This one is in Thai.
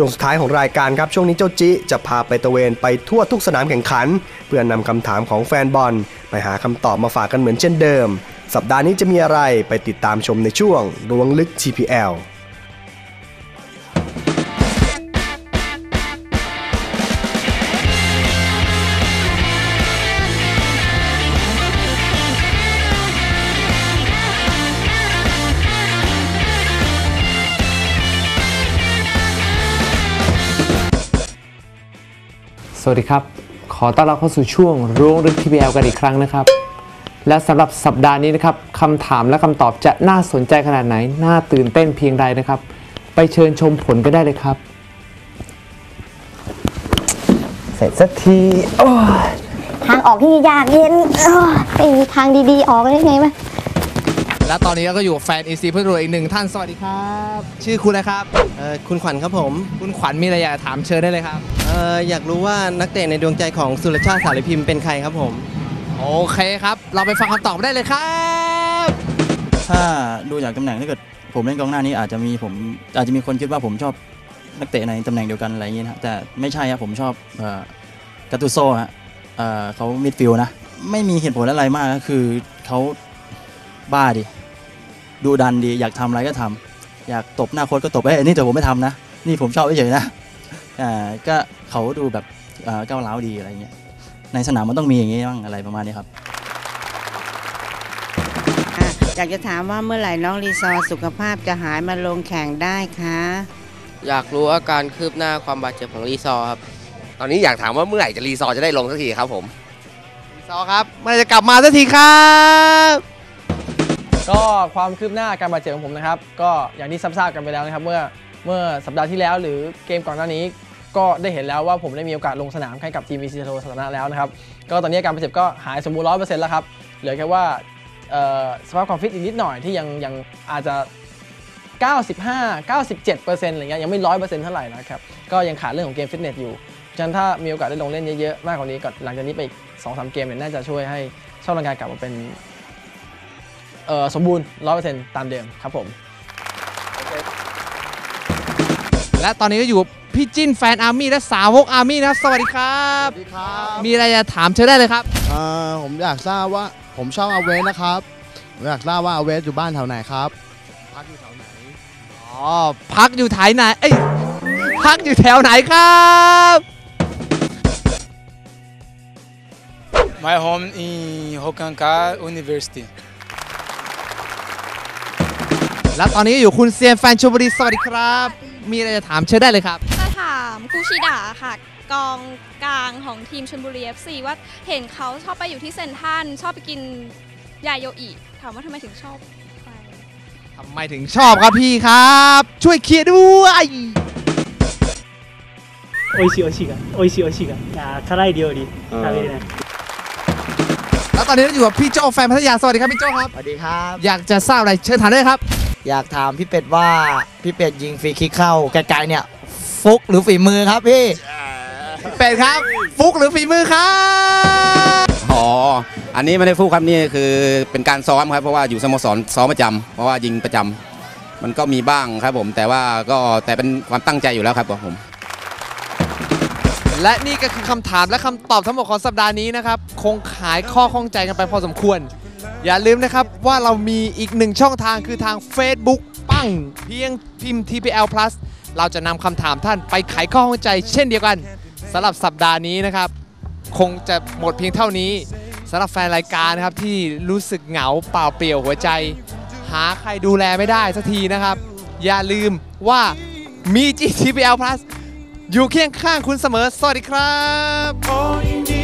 ช่วงสุดท้ายของรายการครับช่วงนี้เจ้าจิจะพาไปตระเวนไปทั่วทุกสนามแข่งขัน เพื่อนำคำถามของแฟนบอล ไปหาคำตอบมาฝากกันเหมือนเช่นเดิม สัปดาห์นี้จะมีอะไรไปติดตามชมในช่วงรวงลึก TPL วัสดีครับ ขอต้อนรับเข้าสู่ช่วงรู้ลึก TPL กันอีกครั้งนะครับ และสำหรับสัปดาห์นี้นะครับคำถามและคำตอบจะน่าสนใจขนาดไหน น่าตื่นเต้นเพียงใดนะครับ ไปเชิญชมผลกันได้เลยครับ เสร็จสักทีโอ้ยทางออกที่ยากเย็นเอ้อไม่มีทางดีๆ ออกได้ไงวะ และตอนนี้เราก็อยู่กับแฟน EC เพื่อนรวยอีกหนึ่งท่านสวัสดีครับ ชื่อคุณอะไรครับ เอ่อคุณขวัญครับผมคุณขวัญมีอะไรอยากจะถามเชิญได้เลยครับ เอ่ออยากรู้ว่านักเตะในดวงใจของสุรชาติสารพิมพ์เป็นใครครับผม โอเคครับ เราไปฟังคำตอบได้เลยครับ ถ้าดูจากตำแหน่งถ้าเกิดผมเล่นกองหน้านี้อาจจะมีผมอาจจะมีคนคิดว่าผมชอบนักเตะในตำแหน่งเดียวกันอะไรอย่างนี้นะครับแต่ไม่ใช่ครับผมชอบเอ่อกาตูโซฮะเอ่อเขามิดฟิลด์นะ ไม่มีเหตุผลอะไรมากก็คือเขา บ้าดิดูดันดี อยากทำอะไรก็ทำอยากตบหน้าโค้ชก็ตบเอ้ยอันนี่แต่ผมไม่ทำนะ นี่ผมชอบเฉยๆนะอ่าก็เขาดูแบบเอ่อก้าวร้าวดีอะไรเงี้ยในสนามมันต้องมีอย่างงี้บ้างอะไรประมาณนี้ครับอะอยากจะถามว่าเมื่อไหร่น้องรีซอร์สุขภาพจะหายมาลงแข่งได้คะอยากรู้อาการคืบหน้าความบาดเจ็บของรีซอร์ครับ ตอนนี้อยากถามว่าเมื่อไหร่จะรีซอร์จะได้ลงสักทีครับผมซอครับเมื่อไหร่จะกลับมาสักทีครับ ก็ความคืบหน้าการบาดเจ็บของผมนะครับ ก็อย่างที่ทราบกันไปแล้วนะครับ เมื่อเมื่อสัปดาห์ที่แล้ว หรือเกมก่อนหน้านี้ ก็ได้เห็นแล้วว่าผมได้มีโอกาสลงสนามให้กับทีมวีซีโทสถานะแล้วนะครับ ก็ตอนนี้อาการบาดเจ็บก็หายสมบูรณ์ร้อยเปอร์เซ็นต์แล้วครับ เหลือแค่ว่าสภาพความฟิตอีกนิดหน่อยที่ยังยังอาจจะ 95 97เปอร์เซ็นต์อะไรเงี้ยยังไม่ร้อยเปอร์เซ็นต์เท่าไหร่นะครับ ก็ยังขาดเรื่องของเกมฟิตเนสอยู่ฉะนั้นถ้ามีโอกาสได้ลงเล่นเยอะๆมากกว่านี้ก่อนหลังจากนี้ไปอีก2-3เกมเนี่ยน่าจะช่วยให้ช่องร่างกายกลับมาเป็น เอ่อสมบูรณ์100%ตามเดิมครับผม และตอนนี้ก็อยู่กับพี่จิ้นแฟนอาร์มี่และสาวกอาร์มี่นะครับ สวัสดีครับ สวัสดีครับมีอะไรจะถามเชิญได้เลยครับเอ่อผมอยากทราบว่าผมชอบอาเวสนะครับผมอยากทราบว่าอาเวสอยู่บ้านแถวไหนครับพักอยู่แถวไหนอ๋อ พักอยู่ไถไหน เอ้ย พักอยู่แถวไหนครับ My home in Hokankar University. แล้วตอนนี้อยู่คุณเซียนแฟนชลบุรีสวัสดีครับ มีอะไรจะถามเชิญได้เลยครับจะถามกูชิดาค่ะ กองกลางของทีมชลบุรี FC ว่าเห็นเขาชอบไปอยู่ที่เซนทันชอบไปกินยายโยอีถามว่าทำไมถึงชอบไปทำไมถึงชอบครับพี่ครับ ช่วยเคลียร์ด้วยโอชิโอชิกันโอชิโอชิกันอ่า辛い料理食べれないแล้วตอนนี้เราอยู่กับพี่โจแฟนพัทยาสวัสดีครับพี่โจครับ สวัสดีครับ อยากจะทราบอะไรเชิญถามได้ครับ อยากถามพี่เป็ดว่าพี่เป็ดยิงฟรีคิกเข้าไกลๆเนี่ย ฟุกหรือฝีมือครับพี่ เป็ดครับ ฟุกหรือฝีมือครับ อ๋อ อันนี้ไม่ได้ฟูกครับนี่คือเป็นการซ้อมครับเพราะว่าอยู่สโมสรซ้อมประจำเพราะว่ายิงประจำมันก็มีบ้างครับผม แต่ว่าก็แต่เป็นความตั้งใจอยู่แล้วครับผม และนี่ก็คือคำถามและคำตอบทั้งหมดของสัปดาห์นี้นะครับ คงขายข้อข้องใจกันไปพอสมควร อย่าลืมนะครับว่าเรามีอีกหนึ่งช่องทางคือทาง Facebook ปั้งเพียงพิมพ์ TPL Plus เราจะนำคำถามท่านไปไขข้อข้องใจเช่นเดียวกันสำหรับสัปดาห์นี้นะครับ คงจะหมดเพียงเท่านี้สำหรับแฟนรายการนะครับที่รู้สึกเหงาเปล่าเปลี่ยวหัวใจ หาใครดูแลไม่ได้สักทีนะครับ อย่าลืมว่ามี GTPL Plus อยู่เคียงข้างคุณเสมอ สวัสดีครับ